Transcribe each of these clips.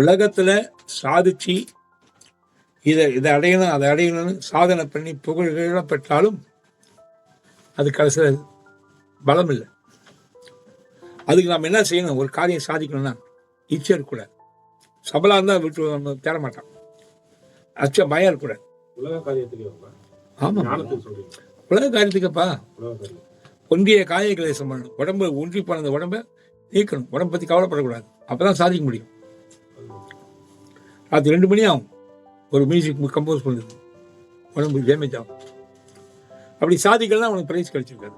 உலகத்துல சாதிச்சு இதை இதை அடையணும் அதை அடையணும்னு சாதனை பண்ணி புகழ்களை பெற்றாலும் அது கடைசியில் பலம் இல்லை. அதுக்கு நம்ம என்ன செய்யணும்? ஒரு காரியம் சாதிக்கணும்னா இச்சை இருக்கக்கூடாது சபலா இருந்தால் விட்டு நம்ம தேட மாட்டான். அச்ச பயம் இருக்கக்கூடாது உலக காரியத்துக்கு. ஆமாம். உலக காரியத்துக்குப்பா. ஒன்றிய காய கிளேசம் பண்ணணும் உடம்பு ஒன்றி போன அந்த உடம்பை நீக்கணும். உடம்பை பற்றி கவலைப்படக்கூடாது. அப்பதான் சாதிக்க முடியும். அது ரெண்டு மணி ஆகும். ஒரு மியூசிக் கம்போஸ் பண்ணுது. உடம்பு டேமேஜ் ஆகும். அப்படி சாதிக்கலாம் அவனுக்கு ப்ரைஸ் கிடைச்சிருக்காது.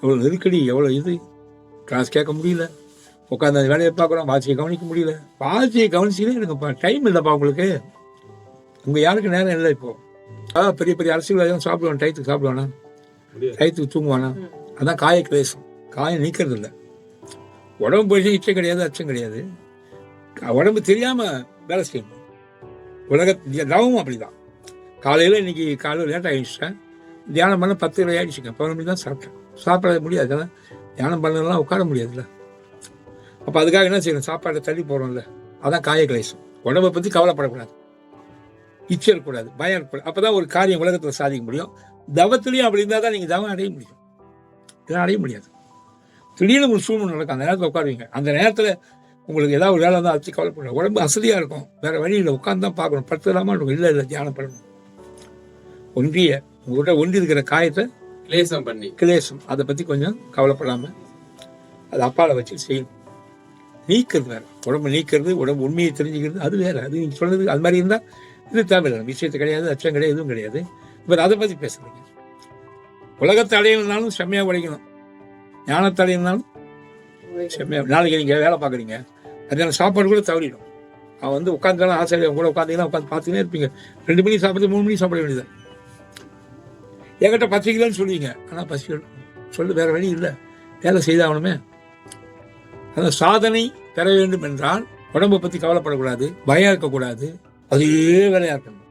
எவ்வளோ நெருக்கடி எவ்வளோ இது? கிளாஸ் கேட்க முடியல. உட்காந்து அந்த வேலையை பார்க்குறோம் வாட்சியை கவனிக்க முடியல. வாட்சியை கவனிச்சுனே எனக்குப்பா டைம் இல்லைப்பா உங்களுக்கு. உங்கள் யாருக்கு நேரம் இல்லை இப்போ? ஆ பெரிய பெரிய அரசியல்வாதிகள் சாப்பிடுவான் டயத்துக்கு சாப்பிடுவானா? டயத்துக்கு தூங்குவானா? அதான் காய கிளேசம். காயம் நீக்கிறது இல்லை உடம்பு போயிடுச்சு இச்சை கிடையாது அச்சம் கிடையாது. உடம்பு தெரியாம வேலை செய்யணும். உலக தவமும் அப்படிதான். காலையில் இன்னைக்கு காலையில் லேட் ஆகிடுச்சேன் தியானம் பண்ண பத்து இருபது ஆயிடுச்சுங்க. பதினொரு மணி தான் சாப்பிட்டேன். சாப்பிட முடியாது. அதான் தியானம் பண்ணலாம் உட்கார முடியாதுல்ல. அப்போ அதுக்காக என்ன செய்யணும்? சாப்பாடை தள்ளி போகிறோம்ல அதான் காய கிளேசம் உடம்பை பற்றி கவலைப்படக்கூடாது. இச்சை இருக்கக்கூடாது. பயம் இருக்கக்கூடாது. அப்போ தான் ஒரு காரியம் உலகத்தில் சாதிக்க முடியும். தவத்துலேயும் அப்படி இருந்தால் தான் நீங்கள் தவம் அடைய முடியும். இதெல்லாம் அடைய முடியாது. திடீர்னு ஒரு சூழ்நிலை நடக்கும். அந்த நேரத்தில் உட்காருவீங்க. அந்த நேரத்தில் உங்களுக்கு ஏதாவது ஒரு வேலை தான் வச்சு கவலைப்படணும் உடம்பு அசதியாக இருக்கும். வேற வழி இல்லை. உட்காந்து தான் பார்க்கணும். படுத்து இல்லாமல் இருக்கும் இல்லை இல்லை தியானம் பண்ணணும். ஒன்றிய உங்கள்கிட்ட ஒன்றி இருக்கிற காயத்தை கிளேசம் பண்ணி. கிளேசம். அதை பற்றி கொஞ்சம் கவலைப்படாமல் அது அப்பால வச்சு செய்யணும். நீக்கிறது வேற. உடம்பு நீக்கிறது உடம்பு உண்மையை தெரிஞ்சுக்கிறது அது வேற. அது நீங்கள் சொல்றது அது மாதிரி இருந்தால் இது தேவையில்லை. விஷயத்து கிடையாது அச்சம் கிடையாது எதுவும் கிடையாது. இவர் அதை பற்றி பேசுறீங்க. உலகத்தை அடையணும்னாலும் செம்மையாக உழைக்கணும். ஞானத்தை அடையணும்னாலும் செம்மையாக நாளைக்கு நீங்கள் வேலை பார்க்குறீங்க. மத்தியானம் சாப்பாடு கூட தவறிடும். அவன் வந்து உட்காந்துலாம் ஆசிரியர் கூட உட்காந்தீங்கன்னா உட்காந்து பார்த்துக்கிட்டே இருப்பீங்க. ரெண்டு மணி சாப்பிட்டு மூணு மணி சாப்பிட வேண்டியது என்கிட்ட பசிக்கலன்னு சொல்லுவீங்க. ஆனால் பசிக்கணும் சொல்லு வேற வழி இல்லை. வேலை செய்தாகணுமே. அந்த சாதனை பெற வேண்டும் என்றால் உடம்பை பற்றி கவலைப்படக்கூடாது பயம் இருக்கக்கூடாது. அதே வேலையாக இருக்கணும்.